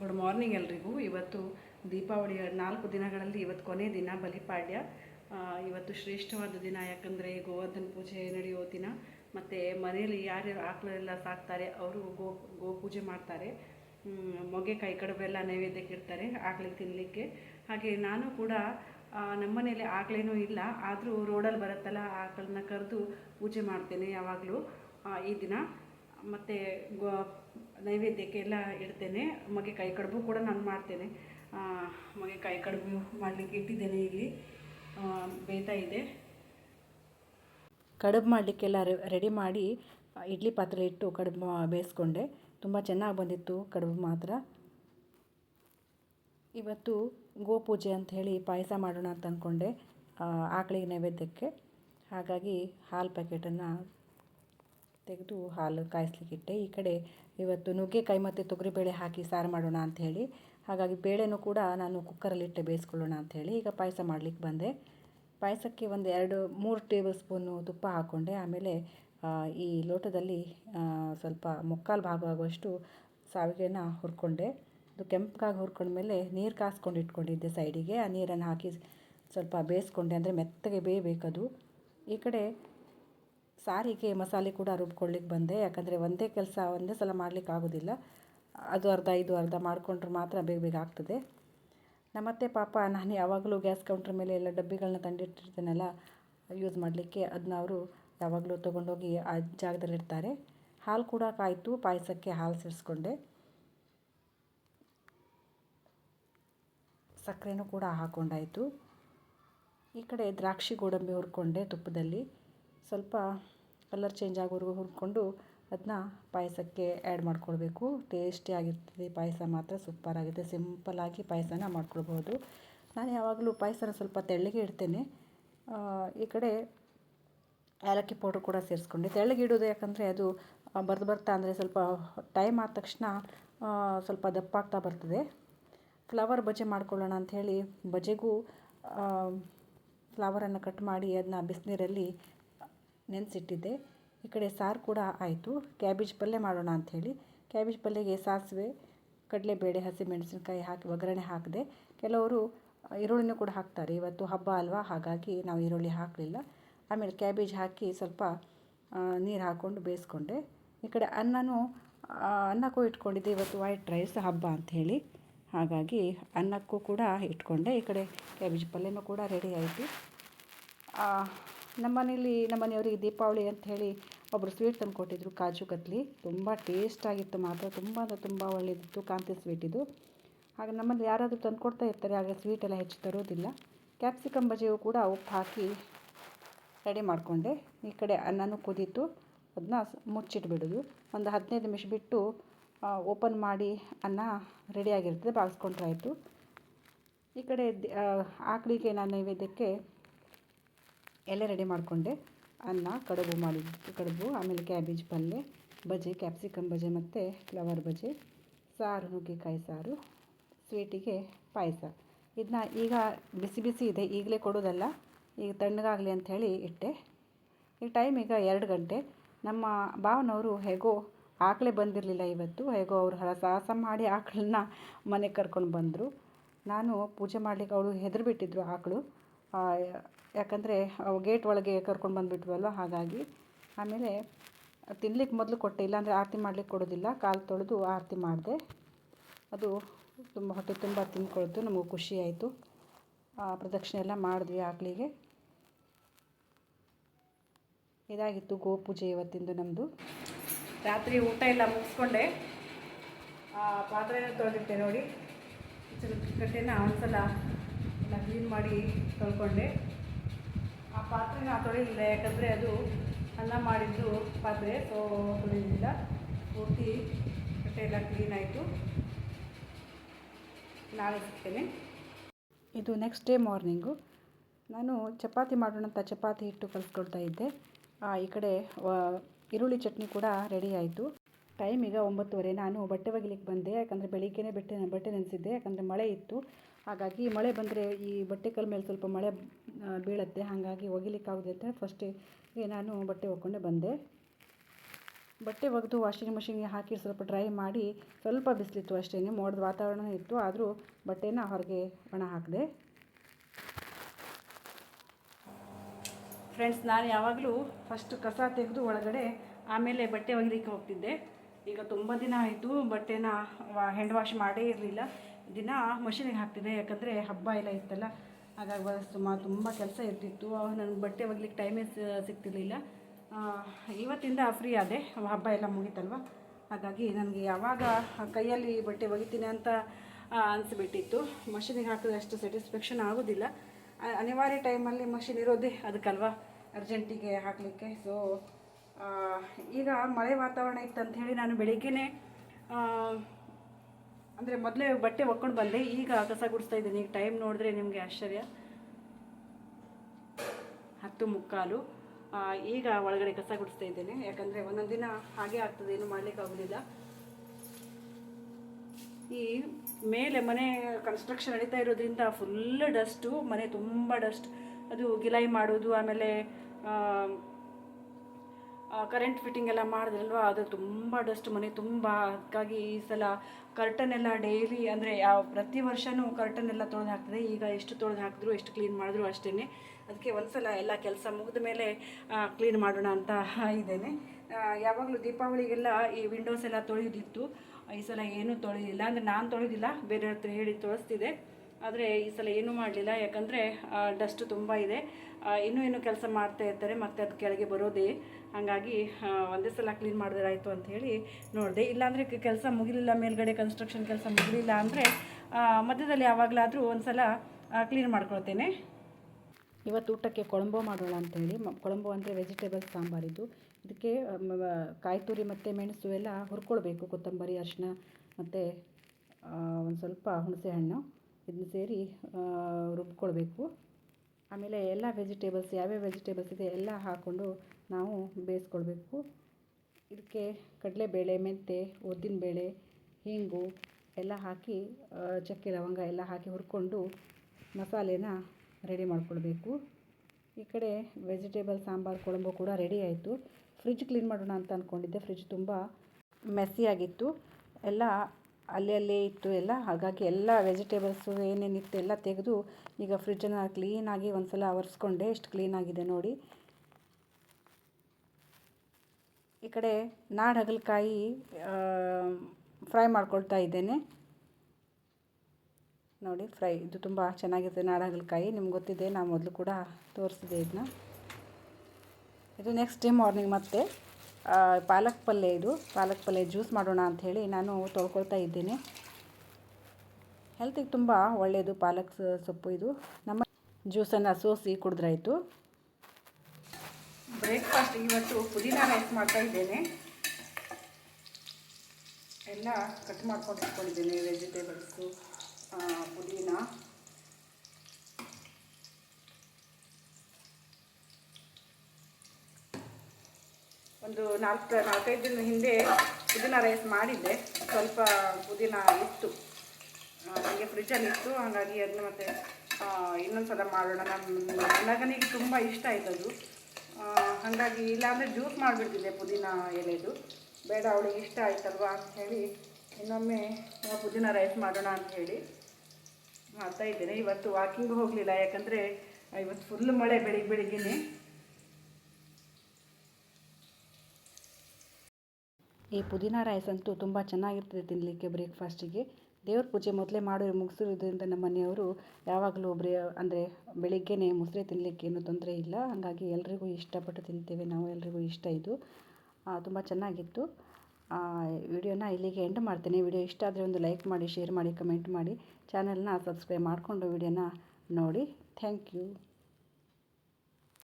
Good morning ಎಲ್ರಿಗೂ. ಇವತ್ತು ದೀಪಾವಳಿಯ ನಾಲ್ಕು ದಿನಗಳಲ್ಲಿ ಇವತ್ತು ಕೊನೆ ದಿನ ಬಲಿಪಾಡ್ಯ. ಇವತ್ತು ಶ್ರೇಷ್ಠವಾದ ದಿನ, ಯಾಕಂದರೆ ಗೋವರ್ಧನ ಪೂಜೆ ನಡೆಯೋ ದಿನ. ಮತ್ತು ಮನೆಯಲ್ಲಿ ಯಾರ್ಯಾರು ಆಕಳೆಲ್ಲ ಸಾಕ್ತಾರೆ, ಅವರು ಗೋ ಗೋ ಪೂಜೆ ಮಾಡ್ತಾರೆ. ಮೊಗೆ ಕೈ ಕಡುಬೆಲ್ಲ ನೈವೇದ್ಯಕ್ಕೆ ಇಡ್ತಾರೆ ಆಕಳಿಗೆ ತಿನ್ನಲಿಕ್ಕೆ ಹಾಗೆ ನಾನು ಕೂಡ ನಮ್ಮ ನಮ್ಮನೇಲಿ ಆಕಳೇನೂ ಇಲ್ಲ, ಆದರೂ ರೋಡಲ್ಲಿ ಬರುತ್ತಲ್ಲ, ಆಕಳನ್ನ ಕರೆದು ಪೂಜೆ ಮಾಡ್ತೇನೆ ಯಾವಾಗಲೂ ಈ ದಿನ. ಮತ್ತು ಗೋ ನೈವೇದ್ಯಕ್ಕೆ ಎಲ್ಲ ಇಡ್ತೇನೆ. ಮಗೆ ಕೈ ಕಡುಬು ಕೂಡ ನಾನು ಮಾಡ್ತೇನೆ. ಮಗೆ ಕೈ ಕಡುಬು ಮಾಡಲಿಕ್ಕೆ ಇಟ್ಟಿದ್ದೇನೆ ಇಲ್ಲಿ. ಬೇಯ್ತಾ ಇದೆ. ಕಡುಬು ಮಾಡಲಿಕ್ಕೆಲ್ಲ ರೆಡಿ ಮಾಡಿ ಇಡ್ಲಿ ಪಾತ್ರೆ ಇಟ್ಟು ಕಡುಬು ಬೇಯಿಸ್ಕೊಂಡೆ. ತುಂಬ ಚೆನ್ನಾಗಿ ಬಂದಿತ್ತು ಕಡುಬು ಮಾತ್ರ. ಇವತ್ತು ಗೋಪೂಜೆ ಅಂತ ಹೇಳಿ ಪಾಯಸ ಮಾಡೋಣ ಅಂತ ಅಂದ್ಕೊಂಡೆ ಆಕಳಿಗೆ ನೈವೇದ್ಯಕ್ಕೆ. ಹಾಗಾಗಿ ಹಾಲು ಪ್ಯಾಕೆಟನ್ನು ತೆಗೆದು ಹಾಲು ಕಾಯಿಸ್ಲಿಕ್ಕಿಟ್ಟೆ ಈ ಕಡೆ ಇವತ್ತು ನುಗ್ಗೆಕಾಯಿ ಮತ್ತು ತೊಗರಿಬೇಳೆ ಹಾಕಿ ಸಾರು ಮಾಡೋಣ ಅಂತ ಹೇಳಿ. ಹಾಗಾಗಿ ಬೇಳೆನೂ ಕೂಡ ನಾನು ಕುಕ್ಕರಲ್ಲಿಟ್ಟೆ ಬೇಯಿಸ್ಕೊಳ್ಳೋಣ ಅಂಥೇಳಿ ಈಗ ಪಾಯಸ ಮಾಡಲಿಕ್ಕೆ ಬಂದೆ. ಪಾಯಸಕ್ಕೆ ಒಂದು ಎರಡು, ಮೂರು ಟೇಬಲ್ ಸ್ಪೂನು ತುಪ್ಪ ಹಾಕ್ಕೊಂಡೆ. ಆಮೇಲೆ ಈ ಲೋಟದಲ್ಲಿ ಸ್ವಲ್ಪ ಮುಕ್ಕಾಲು ಭಾಗ ಆಗುವಷ್ಟು ಸಾವಿಗೆನ ಹುರ್ಕೊಂಡೆ. ಅದು ಕೆಂಪಗಾಗಿ ಹುರ್ಕೊಂಡ್ಮೇಲೆ ನೀರು ಕಾಸ್ಕೊಂಡು ಇಟ್ಕೊಂಡಿದ್ದೆ ಸೈಡಿಗೆ. ಆ ನೀರನ್ನು ಹಾಕಿ ಸ್ವಲ್ಪ ಬೇಯಿಸ್ಕೊಂಡೆ. ಅಂದರೆ ಮೆತ್ತಗೆ ಬೇಯಬೇಕದು. ಈ ಕಡೆ ಸಾರಿಗೆ ಮಸಾಲೆ ಕೂಡ ರುಬ್ಕೊಳ್ಳಿಕ್ಕೆ ಬಂದೆ. ಯಾಕಂದರೆ ಒಂದೇ ಕೆಲಸ ಒಂದೇ ಸಲ ಮಾಡಲಿಕ್ಕೆ ಆಗೋದಿಲ್ಲ. ಅದು ಅರ್ಧ, ಇದು ಅರ್ಧ ಮಾಡಿಕೊಂಡ್ರೆ ಮಾತ್ರ ಬೇಗ ಬೇಗ ಆಗ್ತದೆ. ನಮ್ಮತ್ತೆ ಪಾಪ, ನಾನು ಯಾವಾಗಲೂ ಗ್ಯಾಸ್ ಕೌಂಟ್ರ್ ಮೇಲೆ ಎಲ್ಲ ಡಬ್ಬಿಗಳನ್ನ ತಂದಿಟ್ಟಿರ್ತೇನಲ್ಲ, ಯೂಸ್ ಮಾಡಲಿಕ್ಕೆ ಅದನ್ನ ಅವರು ಯಾವಾಗಲೂ ತೊಗೊಂಡೋಗಿ ಆ ಜಾಗದಲ್ಲಿ ಇಡ್ತಾರೆ ಹಾಲು ಕೂಡ ಕಾಯಿತು, ಪಾಯಸಕ್ಕೆ ಹಾಲು ಸೇರಿಸ್ಕೊಂಡೆ. ಸಕ್ಕರೆನೂ ಕೂಡ ಹಾಕ್ಕೊಂಡಾಯಿತು ಈ ಕಡೆ ದ್ರಾಕ್ಷಿ ಗೋಡಂಬಿ ಹುರ್ಕೊಂಡೆ ತುಪ್ಪದಲ್ಲಿ. ಸ್ವಲ್ಪ ಕಲರ್ ಚೇಂಜ್ ಆಗೋವರೆಗೂ ಹುರ್ಕೊಂಡು ಅದನ್ನ ಪಾಯಸಕ್ಕೆ ಆ್ಯಡ್ ಮಾಡ್ಕೊಳ್ಬೇಕು. ಟೇಸ್ಟಿಯಾಗಿರ್ತದೆ ಪಾಯಸ ಮಾತ್ರ ಸೂಪರಾಗಿದೆ ಸಿಂಪಲ್ಲಾಗಿ ಪಾಯಸನ ಮಾಡ್ಕೊಳ್ಬೋದು ನಾನು ಯಾವಾಗಲೂ ಪಾಯಸನ ಸ್ವಲ್ಪ ತೆಳ್ಳಗೆ ಇಡ್ತೇನೆ. ಈ ಕಡೆ ಏಲಕ್ಕಿ ಪೌಡ್ರ್ ಕೂಡ ಸೇರಿಸ್ಕೊಂಡೆ. ತೆಳ್ಳಗೆ ಇಡೋದು ಯಾಕಂದರೆ ಅದು ಬರ್ದು ಬರ್ತಾ ಅಂದರೆ ಸ್ವಲ್ಪ ಟೈಮ್ ಆದ ತಕ್ಷಣ ಸ್ವಲ್ಪ ದಪ್ಪಾಗ್ತಾ ಬರ್ತದೆ. ಫ್ಲವರ್ ಬಜೆ ಮಾಡ್ಕೊಳ್ಳೋಣ ಅಂಥೇಳಿ ಬಜೆಗೂ ಫ್ಲವರನ್ನು ಕಟ್ ಮಾಡಿ ಅದನ್ನ ಬಿಸಿನೀರಲ್ಲಿ ನೆನೆಸಿಟ್ಟಿದ್ದೆ. ಈ ಕಡೆ ಸಾರು ಕೂಡ ಆಯಿತು. ಕ್ಯಾಬೇಜ್ ಪಲ್ಯ ಮಾಡೋಣ ಅಂಥೇಳಿ ಕ್ಯಾಬೇಜ್ ಪಲ್ಯಗೆ ಸಾಸಿವೆ, ಕಡಲೆಬೇಳೆ, ಹಸಿಮೆಣಸಿನ್ಕಾಯಿ ಹಾಕಿ ಒಗ್ಗರಣೆ ಹಾಕಿದೆ. ಕೆಲವರು ಈರುಳ್ಳಿನೂ ಕೂಡ ಹಾಕ್ತಾರೆ. ಇವತ್ತು ಹಬ್ಬ ಅಲ್ವಾ? ಹಾಗಾಗಿ ನಾವು ಈರುಳ್ಳಿ ಹಾಕಲಿಲ್ಲ. ಆಮೇಲೆ ಕ್ಯಾಬೇಜ್ ಹಾಕಿ ಸ್ವಲ್ಪ ನೀರು ಹಾಕ್ಕೊಂಡು ಬೇಯಿಸ್ಕೊಂಡೆ. ಈ ಕಡೆ ಅನ್ನನೂ ಅನ್ನಕ್ಕೂ ಇಟ್ಕೊಂಡಿದ್ದೆ. ಇವತ್ತು ವೈಟ್ ರೈಸ್ ಹಬ್ಬ ಅಂಥೇಳಿ ಹಾಗಾಗಿ ಅನ್ನಕ್ಕೂ ಕೂಡ ಇಟ್ಕೊಂಡೆ. ಈ ಕಡೆ ಕ್ಯಾಬೇಜ್ ಪಲ್ಯನೂ ಕೂಡ ರೆಡಿ ಆಯಿತು. ನಮ್ಮ ಮನೇಲಿ ನಮ್ಮ ಮನೆಯವರಿಗೆ ದೀಪಾವಳಿ ಅಂತ ಹೇಳಿ ಒಬ್ಬರು ಸ್ವೀಟ್ ತಂದು ಕೊಟ್ಟಿದ್ರು, ಕಾಜು ಕತ್ಲಿ. ತುಂಬ ಟೇಸ್ಟಾಗಿತ್ತು ಮಾತ್ರ, ತುಂಬ ಅಂದರೆ ತುಂಬ ಒಳ್ಳೆಯದಿತ್ತು ಕಾಂತಿ ಸ್ವೀಟ್ ಇದು. ಹಾಗೆ ನಮ್ಮಲ್ಲಿ ಯಾರಾದರೂ ತಂದು ಕೊಡ್ತಾ ಇರ್ತಾರೆ ಹಾಗೆ ಸ್ವೀಟ್ ಎಲ್ಲ ಹೆಚ್ಚು ತರೋದಿಲ್ಲ. ಕ್ಯಾಪ್ಸಿಕಮ್ ಬಜೆಯು ಕೂಡ ಉಪ್ಪು ಹಾಕಿ ರೆಡಿ ಮಾಡಿಕೊಂಡೆ. ಈ ಕಡೆ ಅನ್ನನೂ ಕುದೀತು ಅದನ್ನ ಮುಚ್ಚಿಟ್ಬಿಡೋದು. ಒಂದು ಹದಿನೈದು ನಿಮಿಷ ಬಿಟ್ಟು ಓಪನ್ ಮಾಡಿ ಅನ್ನ ರೆಡಿಯಾಗಿರ್ತದೆ ಬಾಗಿಸ್ಕೊಂಡ್ರಾಯಿತು ಈ ಕಡೆ ಆಕಳಿಗೆ ನಾನು ನೈವೇದ್ಯಕ್ಕೆ ಎಲೆ ರೆಡಿ ಮಾಡಿಕೊಂಡೆ. ಅನ್ನ, ಕಡುಬು ಮಾಡಿದ್ದು ಕಡುಬು, ಆಮೇಲೆ ಕ್ಯಾಬೇಜ್ ಪಲ್ಯ ಬಜೆ ಕ್ಯಾಪ್ಸಿಕಮ್ ಬಜೆ ಮತ್ತು ಫ್ಲವರ್ ಬಜೆ, ಸಾರು, ನುಗ್ಗೆಕಾಯಿ ಸಾರು ಸ್ವೀಟಿಗೆ ಪಾಯಸ. ಇದನ್ನ ಈಗ ಬಿಸಿ ಬಿಸಿ ಇದೆ, ಈಗಲೇ ಕೊಡೋದಲ್ಲ, ಈಗ ತಣ್ಣಗಾಗಲಿ ಅಂಥೇಳಿ ಇಟ್ಟೆ. ಈ ಟೈಮ್ ಈಗ ಎರಡು ಗಂಟೆ. ನಮ್ಮ ಭಾವನವರು ಹೇಗೋ ಆಕಳೆ ಬಂದಿರಲಿಲ್ಲ ಇವತ್ತು. ಹೇಗೋ ಅವರು ಹರಸಾಹಸ ಮಾಡಿ ಆಕಳನ್ನ ಮನೆಗೆ ಕರ್ಕೊಂಡು ಬಂದರು. ನಾನು ಪೂಜೆ ಮಾಡಲಿಕ್ಕೆ ಅವಳು ಹೆದರು ಬಿಟ್ಟಿದ್ರು ಆಕಳು. ಯಾಕಂದರೆ ಗೇಟ್ ಒಳಗೆ ಕರ್ಕೊಂಡು ಬಂದುಬಿಟ್ವಲ್ವ, ಹಾಗಾಗಿ. ಆಮೇಲೆ ತಿನ್ಲಿಕ್ಕೆ ಮೊದಲು ಕೊಟ್ಟೆ, ಇಲ್ಲಾಂದರೆ ಆರತಿ ಮಾಡ್ಲಿಕ್ಕೆ ಕೊಡೋದಿಲ್ಲ, ಕಾಲು ತೊಳೆದು ಆರತಿ ಮಾಡಿದೆ. ಅದು ತುಂಬ ಹೊಟ್ಟೆ ತುಂಬ ತಿಂದ್ಕೊಳ್ತು ನಮಗೆ ಖುಷಿ ಆಯಿತು. ಪ್ರದಕ್ಷಿಣೆ ಎಲ್ಲ ಮಾಡಿದ್ವಿ ಆಕಳಿಗೆ. ಇದಾಗಿತ್ತು ಗೋಪೂಜೆ ಇವತ್ತಿಂದು ನಮ್ಮದು ರಾತ್ರಿ ಊಟ ಎಲ್ಲ ಮುಗಿಸ್ಕೊಂಡೆ. ಪಾತ್ರೆನ ತೊಳೆದಿಟ್ಟೆ ನೋಡಿ. ಕಟ್ಟೆನ ಒಂದ್ಸಲ ಎಲ್ಲ ಕ್ಲೀನ್ ಮಾಡಿ ತೊಳ್ಕೊಂಡೆ. ಆ ಪಾತ್ರೆನ ತೊಳೆಯಿಲ್ಲ ಯಾಕಂದರೆ ಅದು ಅನ್ನ ಮಾಡಿದ್ದು ಪಾತ್ರೆ ಸೊ ತೊಳೆಯಲಿಲ್ಲ ಪೂರ್ತಿ ಬಟ್ಟೆ ಎಲ್ಲ ಕ್ಲೀನ್ ಆಯಿತು. ನಾಳೆ ಸಿಗ್ತೇನೆ ಇದು ನೆಕ್ಸ್ಟ್ ಡೇ ಮಾರ್ನಿಂಗು ನಾನು ಚಪಾತಿ ಮಾಡೋಣ ಅಂತ ಚಪಾತಿ ಹಿಟ್ಟು ಕಲಿಸ್ಕೊಳ್ತಾ ಇದ್ದೆ. ಈ ಕಡೆ ಈರುಳ್ಳಿ ಚಟ್ನಿ ಕೂಡ ರೆಡಿ ಆಯಿತು. ಟೈಮ್ ಈಗ ಒಂಬತ್ತುವರೆ. ನಾನು ಬಟ್ಟೆ ಒಗಿಲಿಕ್ಕೆ ಬಂದೆ. ಯಾಕಂದರೆ ಬೆಳಿಗ್ಗೆನೇ ಬಟ್ಟೆ ಬಟ್ಟೆ ನೆನೆಸಿದ್ದೆ. ಯಾಕಂದರೆ ಮಳೆ ಇತ್ತು. ಹಾಗಾಗಿ ಮಳೆ ಬಂದರೆ ಈ ಬಟ್ಟೆ ಕಲ್ ಮೇಲೆ ಸ್ವಲ್ಪ ಮಳೆ ಬೀಳುತ್ತೆ. ಹಾಗಾಗಿ ಒಗಿಲಿಕ್ಕಾಗೋದಿಲ್ಲ ಅಂತ ಫಸ್ಟಿಗೆ ನಾನು ಬಟ್ಟೆ ಒಗ್ಕೊಂಡೆ ಬಂದೆ. ಬಟ್ಟೆ ಒಗೆದು ವಾಷಿಂಗ್ ಮಷಿನ್ಗೆ ಹಾಕಿ ಸ್ವಲ್ಪ ಡ್ರೈ ಮಾಡಿ ಸ್ವಲ್ಪ ಬಿಸಿಲಿತ್ತು ಅಷ್ಟೇ. ಮೋಡದ ವಾತಾವರಣ ಇತ್ತು. ಆದರೂ ಬಟ್ಟೆನ ಹೊರಗೆ ಒಣ ಹಾಕಿದೆ. ಫ್ರೆಂಡ್ಸ್ ನಾನು ಯಾವಾಗಲೂ ಫಸ್ಟ್ ಕಸ ತೆಗೆದು ಒಳಗಡೆ ಆಮೇಲೆ ಬಟ್ಟೆ ಒಗಿಲಿಕ್ಕೆ ಹೋಗ್ತಿದ್ದೆ. ಈಗ ತುಂಬ ದಿನ ಆಯಿತು, ಬಟ್ಟೆನ ಹ್ಯಾಂಡ್ ವಾಶ್ ಮಾಡೇ ಇರಲಿಲ್ಲ. ದಿನ ಮಷಿನಿಗೆ ಹಾಕ್ತಿದ್ದೆ, ಯಾಕಂದರೆ ಹಬ್ಬ ಎಲ್ಲ ಇತ್ತಲ್ಲ, ಹಾಗಾಗಿ ಸುಮಾರು ತುಂಬ ಕೆಲಸ ಇರ್ತಿತ್ತು. ನನಗೆ ಬಟ್ಟೆ ಒಗ್ಲಿಕ್ಕೆ ಟೈಮೇ ಸಿಗ್ತಿರ್ಲಿಲ್ಲ. ಇವತ್ತಿಂದ ಫ್ರೀ ಆದೆ, ಹಬ್ಬ ಎಲ್ಲ ಮುಗೀತಲ್ವ? ಹಾಗಾಗಿ ನನಗೆ ಯಾವಾಗ ಕೈಯಲ್ಲಿ ಬಟ್ಟೆ ಒಗಿತೀನಿ ಅಂತ ಅನಿಸ್ಬಿಟ್ಟಿತ್ತು. ಮಷಿನಿಗೆ ಹಾಕಿದ್ರೆ ಅಷ್ಟು ಸ್ಯಾಟಿಸ್ಫ್ಯಾಕ್ಷನ್ ಆಗೋದಿಲ್ಲ. ಅನಿವಾರ್ಯ ಟೈಮಲ್ಲಿ ಮಷಿನ್ ಇರೋದೇ ಅದಕ್ಕಲ್ವಾ, ಅರ್ಜೆಂಟಿಗೆ ಹಾಕಲಿಕ್ಕೆ. ಸೊ ಈಗ ಮಳೆ ವಾತಾವರಣ ಇತ್ತು ಅಂತ ಹೇಳಿ ನಾನು ಬೆಳಿಗ್ಗೆನೇ ಅಂದರೆ ಮೊದಲೇ ಬಟ್ಟೆ ಒಕ್ಕೊಂಡು ಬಂದೆ, ಈಗ ಕಸ ಗುಡಿಸ್ತಾ ಇದ್ದೀನಿ. ಈಗ ಟೈಮ್ ನೋಡಿದ್ರೆ ನಿಮಗೆ ಆಶ್ಚರ್ಯ. ಹತ್ತು ಮುಕ್ಕಾಲು. ಈಗ ಒಳಗಡೆ ಕಸ ಗುಡಿಸ್ತಾ ಇದ್ದೇನೆ. ಯಾಕಂದರೆ ಒಂದೊಂದು ದಿನ ಹಾಗೆ ಆಗ್ತದೆ, ಏನು ಮಾಡ್ಲಿಕ್ಕೆ ಆಗೋದಿಲ್ಲ. ಈ ಮೇಲೆ ಮನೆ ಕನ್ಸ್ಟ್ರಕ್ಷನ್ ನಡೀತಾ ಇರೋದ್ರಿಂದ ಫುಲ್ ಡಸ್ಟು ಮನೆ ತುಂಬ ಡಸ್ಟ್ ಅದು ಗಿಲಾಯಿ ಮಾಡೋದು, ಆಮೇಲೆ ಕರೆಂಟ್ ಫಿಟ್ಟಿಂಗ್ ಎಲ್ಲ ಮಾಡಿದ್ರಲ್ವ? ಅದು ತುಂಬ ಡಸ್ಟ್ ಮನೆ, ತುಂಬ ಅದಕ್ಕಾಗಿ ಈ ಸಲ ಕರ್ಟನ್ ಎಲ್ಲ ಡೈಲಿ ಅಂದರೆ ಯಾವ ಪ್ರತಿ ವರ್ಷವೂ ಕರ್ಟನ್ ಎಲ್ಲ ತೊಳೆದು ಹಾಕ್ತದೆ. ಈಗ ಎಷ್ಟು ತೊಳೆದು ಹಾಕಿದ್ರು, ಎಷ್ಟು ಕ್ಲೀನ್ ಮಾಡಿದ್ರು ಅಷ್ಟೇ ಅದಕ್ಕೆ ಒಂದ್ಸಲ ಎಲ್ಲ ಕೆಲಸ ಮುಗಿದ ಮೇಲೆ ಕ್ಲೀನ್ ಮಾಡೋಣ ಅಂತ ಇದ್ದೇನೆ. ಯಾವಾಗಲೂ ದೀಪಾವಳಿಗೆಲ್ಲ ಈ ವಿಂಡೋಸ್ ಎಲ್ಲ ತೊಳೆಯೋದಿತ್ತು ಈ ಸಲ ಏನೂ ತೊಳೆದಿಲ್ಲ. ಅಂದರೆ ನಾನು ತೊಳೆದಿಲ್ಲ, ಬೇರೆ ಹತ್ರ ಹೇಳಿ ತೊಳೆಸ್ತಿದೆ ಆದರೆ ಈ ಸಲ ಏನೂ ಮಾಡಲಿಲ್ಲ. ಯಾಕಂದರೆ ಡಸ್ಟ್ ತುಂಬ ಇದೆ. ಇನ್ನೂ ಇನ್ನೂ ಕೆಲಸ ಮಾಡ್ತಾ ಇರ್ತಾರೆ, ಮತ್ತು ಅದು ಕೆಳಗೆ ಬರೋದೇ. ಹಾಗಾಗಿ ಒಂದೇ ಸಲ ಕ್ಲೀನ್ ಮಾಡಿದ್ರೆ ಆಯಿತು ಅಂತ ಹೇಳಿ ನೋಡಿದೆ. ಇಲ್ಲಾಂದರೆ ಕೆಲಸ ಮುಗಿಲಿಲ್ಲ, ಮೇಲ್ಗಡೆ ಕನ್ಸ್ಟ್ರಕ್ಷನ್ ಕೆಲಸ ಮುಗಿಲಿಲ್ಲ ಅಂದರೆ ಮಧ್ಯದಲ್ಲಿ ಯಾವಾಗಲಾದರೂ ಒಂದು ಸಲ ಕ್ಲೀನ್ ಮಾಡ್ಕೊಳ್ತೇನೆ. ಇವತ್ತು ಊಟಕ್ಕೆ ಕೊಳಂಬೋ ಮಾಡೋಣ ಅಂತೇಳಿ ಕೊಳಂಬು ಅಂದರೆ ವೆಜಿಟೇಬಲ್ ಸಾಂಬಾರಿದು ಇದಕ್ಕೆ ಕಾಯಿ ತುರಿ ಮತ್ತು ಮೆಣಸು ಎಲ್ಲ ಹುರ್ಕೊಳ್ಬೇಕು, ಕೊತ್ತಂಬರಿ ಅರಿಶಿನ ಮತ್ತು ಒಂದು ಸ್ವಲ್ಪ ಹುಣಸೆ ಹಣ್ಣು. ಇದನ್ನ ಸೇರಿ ರುಬ್ಕೊಳ್ಬೇಕು. ಆಮೇಲೆ ಎಲ್ಲ ವೆಜಿಟೇಬಲ್ಸ್ ಯಾವ್ಯಾವ ವೆಜಿಟೇಬಲ್ಸ್ ಇದೆ ಎಲ್ಲ ಹಾಕ್ಕೊಂಡು ನಾವು ಬೇಯಿಸ್ಕೊಳ್ಬೇಕು. ಇದಕ್ಕೆ ಕಡಲೆಬೇಳೆ ಮೆಂತೆ ಉದ್ದಿನಬೇಳೆ, ಹಿಂಗು ಎಲ್ಲ ಹಾಕಿ ಚಕ್ಕೆ, ಲವಂಗ ಎಲ್ಲ ಹಾಕಿ ಹುರ್ಕೊಂಡು ಮಸಾಲೆನ ರೆಡಿ ಮಾಡ್ಕೊಳ್ಬೇಕು. ಈ ಕಡೆ ವೆಜಿಟೇಬಲ್ ಸಾಂಬಾರು, ಕೊಳಂಬು ಕೂಡ ರೆಡಿ ಆಯಿತು. ಫ್ರಿಜ್ ಕ್ಲೀನ್ ಮಾಡೋಣ ಅಂತ ಅಂದ್ಕೊಂಡಿದ್ದೆ ಫ್ರಿಜ್ ತುಂಬ ಮೆಸ್ಸಿಯಾಗಿತ್ತು ಎಲ್ಲ ಅಲ್ಲಿ ಅಲ್ಲೇ ಇತ್ತು ಎಲ್ಲ, ಹಾಗಾಗಿ ಎಲ್ಲ ವೆಜಿಟೇಬಲ್ಸು ಏನೇನಿತ್ತು ಎಲ್ಲ ತೆಗೆದು ಈಗ ಫ್ರಿಜ್ಜನ್ನು ಕ್ಲೀನಾಗಿ ಒಂದು ಸಲ ಒರೆಸ್ಕೊಂಡೆ ಎಷ್ಟು ಕ್ಲೀನಾಗಿದೆ ನೋಡಿ. ಈ ಕಡೆ ನಾಡು ಹಗಲಕಾಯಿ ಫ್ರೈ ಮಾಡ್ಕೊಳ್ತಾ ಇದ್ದೇನೆ. ನೋಡಿ ಫ್ರೈ ಇದು ತುಂಬ ಚೆನ್ನಾಗಿರುತ್ತೆ ನಾಡು ಹಗಲಕಾಯಿ ನಿಮ್ಗೆ ಗೊತ್ತಿದೆ ನಾನು ಮೊದಲು ಕೂಡ ತೋರಿಸಿದೆ ಇದನ್ನ ಇದು ನೆಕ್ಸ್ಟ್ ಡೇ ಮಾರ್ನಿಂಗ್ ಮತ್ತೆ. ಪಾಲಕ್ ಪಲ್ಯ ಇದು. ಪಾಲಕ್ ಪಲ್ಯ ಜ್ಯೂಸ್ ಮಾಡೋಣ ಅಂಥೇಳಿ ನಾನು ತೊಳ್ಕೊಳ್ತಾ ಇದ್ದೇನೆ. ಹೆಲ್ತಿಗೆ ತುಂಬ ಒಳ್ಳೆಯದು ಪಾಲಕ್ ಸೊಪ್ಪು ಇದು. ನಮ್ಮ ಜ್ಯೂಸನ್ನು ಸೋಸಿ ಕುಡಿದ್ರಾಯಿತು. ಬ್ರೇಕ್ಫಾಸ್ಟ್ ಇವತ್ತು ಪುದೀನ ರೈಸ್ ಮಾಡ್ತಾ ಇದ್ದೇನೆ. ಎಲ್ಲ ಕಟ್ ಮಾಡ್ಕೊಂಡು ಇಟ್ಕೊಂಡಿದ್ದೇನೆ ವೆಜಿಟೇಬಲ್ಸು ಪುದೀನ. ಒಂದು ನಾಲ್ಕು, ನಾಲ್ಕೈದು ದಿನ ಹಿಂದೆ ಪುದೀನ ರೈಸ್ ಮಾಡಿದ್ದೆ. ಸ್ವಲ್ಪ ಪುದೀನ ಇತ್ತು. ಹಾಗೆ ಫ್ರಿಜ್ಜಲ್ಲಿ ಇತ್ತು. ಹಾಗಾಗಿ ಅದನ್ನ ಮತ್ತೆ ಇನ್ನೊಂದು ಸಲ ಮಾಡೋಣ. ನಮ್ಮ ನನಗನಿಗೆ ತುಂಬ ಇಷ್ಟ ಆಯ್ತು ಅದು. ಹಾಗಾಗಿ ಇಲ್ಲಾಂದರೆ ಜ್ಯೂಸ್ ಮಾಡಿಬಿಡ್ತಿದ್ದೆ ಪುದೀನ ಎಲೆದು. ಬೇಡ, ಅವಳಿಗೆ ಇಷ್ಟ ಆಯ್ತಲ್ವಾ ಅಂತ ಹೇಳಿ ಇನ್ನೊಮ್ಮೆ ಪುದೀನ ರೈಸ್ ಮಾಡೋಣ ಅಂತ ಹೇಳಿ ಮಾಡ್ತಾ ಇದ್ದೇನೆ. ಇವತ್ತು ವಾಕಿಂಗ್ ಹೋಗಲಿಲ್ಲ, ಯಾಕಂದರೆ ಇವತ್ತು ಫುಲ್ ಮಳೆ ಬೆಳಿಗ್ಗೆ ಬೆಳಿಗ್ಗೆನೆ. ಈ ಪುದೀನ ರೈಸ್ ಅಂತೂ ತುಂಬ ಚೆನ್ನಾಗಿರ್ತದೆ ತಿನ್ನಲಿಕ್ಕೆ ಬ್ರೇಕ್ಫಾಸ್ಟಿಗೆ ದೇವ್ರ ಪೂಜೆ ಮೊದಲೇ ಮಾಡಿ ಮುಗಿಸಿರೋದ್ರಿಂದ ನಮ್ಮ ಮನೆಯವರು ಯಾವಾಗಲೂ ಒಬ್ಬರೇ ಅಂದರೆ ಬೆಳಿಗ್ಗೆನೇ ಮೊಸರೇ ತಿನ್ನಲಿಕ್ಕೆ ಏನೂ ತೊಂದರೆ ಇಲ್ಲ. ಹಾಗಾಗಿ ಎಲ್ರಿಗೂ ಇಷ್ಟಪಟ್ಟು ತಿಂತೇವೆ. ನಾವು ಎಲ್ರಿಗೂ ಇಷ್ಟ ಇದು. ತುಂಬ ಚೆನ್ನಾಗಿತ್ತು. ವಿಡಿಯೋನ ಇಲ್ಲಿಗೆ ಎಂಡ್ ಮಾಡ್ತೇನೆ. ವಿಡಿಯೋ ಇಷ್ಟ ಆದರೆ ಒಂದು ಲೈಕ್ ಮಾಡಿ ಶೇರ್ ಮಾಡಿ ಕಮೆಂಟ್ ಮಾಡಿ. ಚಾನಲ್ನ ಸಬ್ಸ್ಕ್ರೈಬ್ ಮಾಡಿಕೊಂಡು ವಿಡಿಯೋನ ನೋಡಿ. Thank you